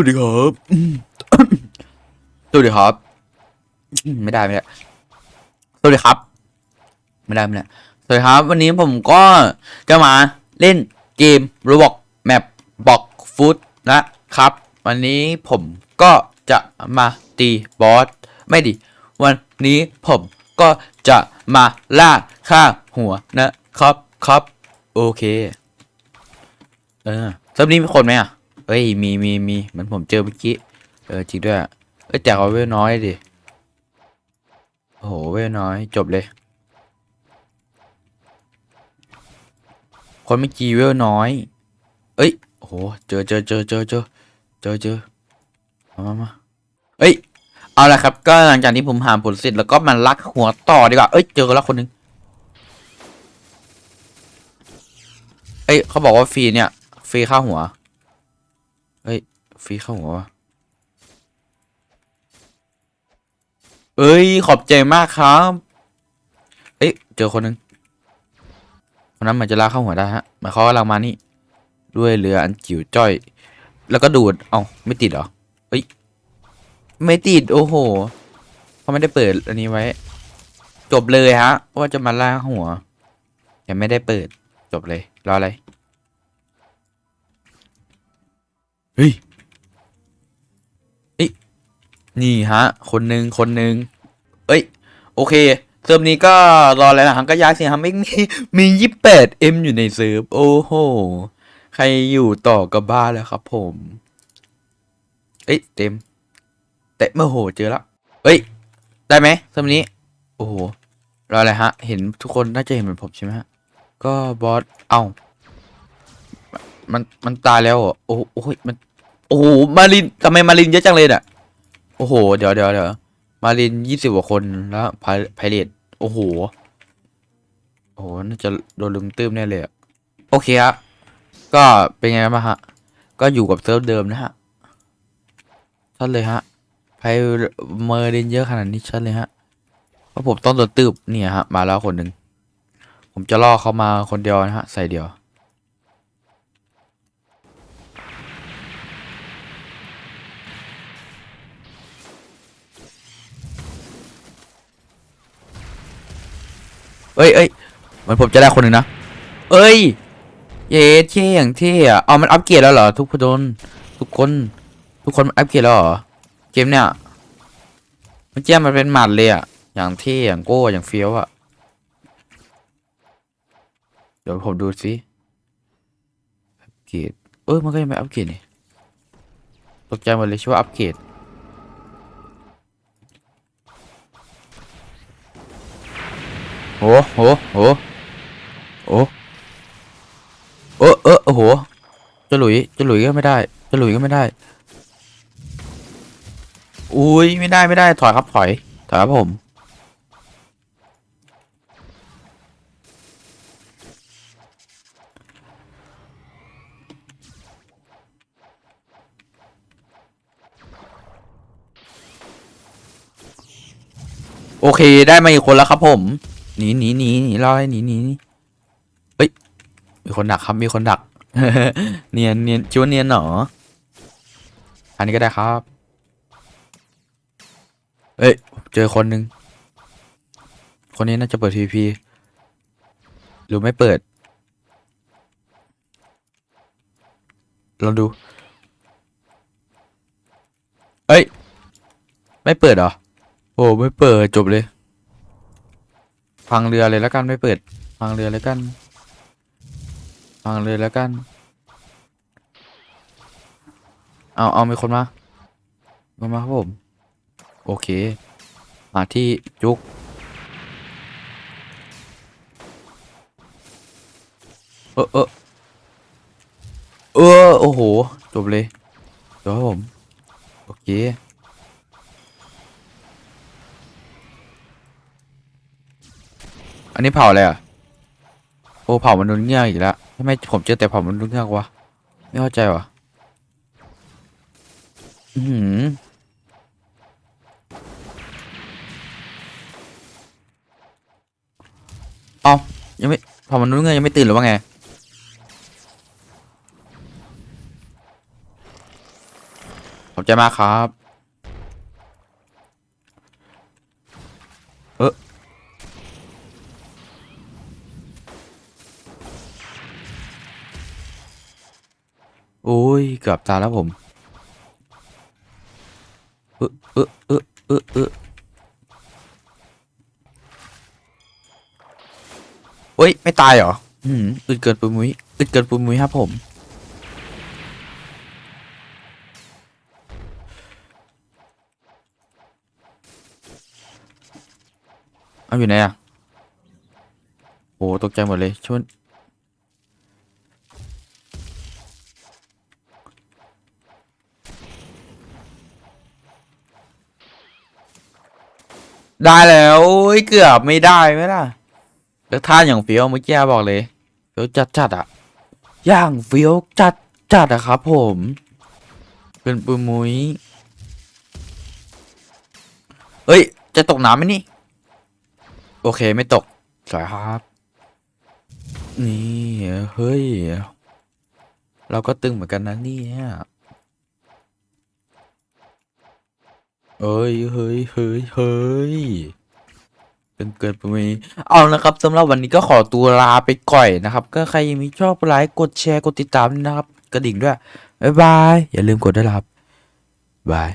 วัสดีครับสวัสดีครับ ไม่ได้ไม่ได้สวัสดีครับ ไม่ได้ไม่ได้สวัสดีครับ วันนี้ผมก็จะมาเล่นเกม Roblox Map บอกฟุตนะครับ วันนี้ผมก็จะมาตีบอสไม่ดิวันนี้ผมก็จะมาล่าค่าหัวนะครับครับโอเค เออเซิร์ฟนี้มีคนไหมอะ เอ้ยมีมีมีเหมือนผมเจอเมื่อกี้เออจริงด้วยเอ้ยแต่เขาเวลน้อยดิโอ้โหเวลน้อยจบเลย คนเมื่อกี้เวลน้อย เอ้ยโอ้โหเจอเจอเจอเจอเจอเจอเจอมามามาเอ้ยเอาละครับ ก็หลังจากที่ผมหาผลเสร็จแล้วก็มาลักหัวต่อดีกว่าเอ้ยเจอแล้วคนหนึงเอ้ยเขาบอกว่าฟรีเนี่ยฟรีค่าหัว เฮ้ยฟรีค่าหัววะเอ้ย ขอบใจมากครับ เอ้ย เจอคนหนึ่งคนนั้นเหมันจะลากเข้าหัวได้ฮะหมายความว่าเรามานี่ ด้วยเรืออันจิ๋วจ้อย แล้วก็ดูด เอ้าไม่ติดเหรอ เอ้ย ไม่ติด โอ้โหเขาไม่ได้เปิดอันนี้ไว้ จบเลยฮะ ว่าจะมาลากหัวยังไม่ได้เปิด จบเลย รออะไร เฮ้ยเอ้ยนี่ฮะ คนหนึ่งคนหนึ่งเอ้ย โอเคเซิร์ฟนี้ก็รอแล้วนะฮะก็ย้ายสีฮะไม่มีมียี่สิบแปดเอ็มอยู่ในเซิร์ฟโอ้โห ใครอยู่ต่อกับบ้านแล้วครับผม เอ้ยเต็มแต่เมื่อโหเจอแล้วเอ้ย ได้ไหมเซิร์ฟนี้ โอ้โหรออะไรฮะ เห็นทุกคนน่าจะเห็นเหมือนผมใช่ไหมฮะ ก็บอส เอ้ามัน มันตายแล้วอโอ้โหโอ้ยมัน โอ้โห มารินทำไมมารินเยอะจังเลยน่ะ โอ้โห เดี๋ยวเดี๋ยวเดี๋ยวมารินยี่สิบกว่าคนแล้วพายพายเลดโอ้โห โอ้โห น่าจะโดนลุมตื้มแน่เลยอะโอเคฮะก็เป็นไงบ้างฮะ ก็อยู่กับเซิร์ฟเดิมนะฮะชัดเลยฮะพายเมอรินเยอะขนาดนี้ชัดเลยฮะเพราะผมต้องโดนตืบเนี่ยฮะ มาแล้วคนหนึ่ง ผมจะล่อเขามาคนเดียวนะฮะ ใส่เดียว เอ้ยเอ้ยเหมือนผมจะได้คนหนึ่งนะ เอ้ย เย้เท่อย่างเท่อะเอามันอัปเกรดแล้วเหรอทุกคนทุกคน ทุกคนอัปเกรดแล้วเหรอ เกมเนี่ยมื่อกี้มันเป็นหมัดเลยอะอย่างเท่อย่างโก้อย่างเฟี้ยวอะเดี๋ยวผมดูสิอัปเกรดเออมันก็ยังไม่อัปเกรดนี่ตกใจหมดเลยชื่อว่าอัปเกรด อ้โหโหโอ้เออเออโอ้โหจะหลุยจะหลุยก็ไม่ได้จะหลุยก็ไม่ได้ อุ้ยไม่ได้ไม่ได้ถอยครับถอยถอยครับผมโอเค ได้มาอีกคนแล้วครับผม หนีหนีหนีหนีรอให้หนีหนีหนีเฮ้ยมีคนดักครับมีคนดัก เนียนเนียนชิวเนียนหรออันนี้ก็ได้ครับ เอ้ย เจอคนหนึ่งคนนี้น่าจะเปิดทีพีหรือไม่เปิดลองดู เอ้ย ไม่เปิดเหรอ โอ้ ไม่เปิดจบเลย พังเรือเลยแล้วกันไม่เปิด พังเรือเลยกันพังเรือแล้วกัน เอาเอามีคนมามามาครับผม โอเค มาที่จุกเออเออเออโอ้โห จบเลยจบครับผม โอเค อันนี้เผาอะไรอะ โอ้เผามนุษย์เงือกอีกแล้วทำไมผมเจอแต่เผามนุษย์เงือกวะ ไม่เข้าใจวะอือหือเอายังไม่เผามนุษย์เงือกยังไม่ตื่นหรือว่าไงขอบใจมากครับ เออโอ้ ยเกือบตายแล้วผมเออเออเออเออเออเฮ้ย ไม่ตายเหรอ อืมอึดเกินปุยมุ้ยอึดเกินปุยมุ้ยครับผม เอาอยู่ไหนอะ โอ้ตกใจหมดเลยช่วน ได้แล้วโอ้ยเกือบไม่ได้ไหมล่ะแล้วท่านอย่างเฟี้ยวเมื่อกี้บอกเลยเฟี้ยวจัดจัดอะย่างเฟี้ยวจัดจัดอะครับ ผม เป็นปุยมุยเอ้ย จะตกน้ำไหมนี่ โอเคไม่ตก สวยครับ นี่ เฮ้ย เราก็ตึงเหมือนกันนะนี่ย เอ้ยเฮ้ยเฮ้ยเฮ้ยเกินไปไหมเอานะครับสำหรับวันนี้ก็ขอตัวลาไปก่อยนะครับ ก็ใครยังมีชอบไลค์กดแชร์กดติดตามนะครับ กระดิ่งด้วย บ๊ายบาย อย่าลืมกดด้วยครับบาย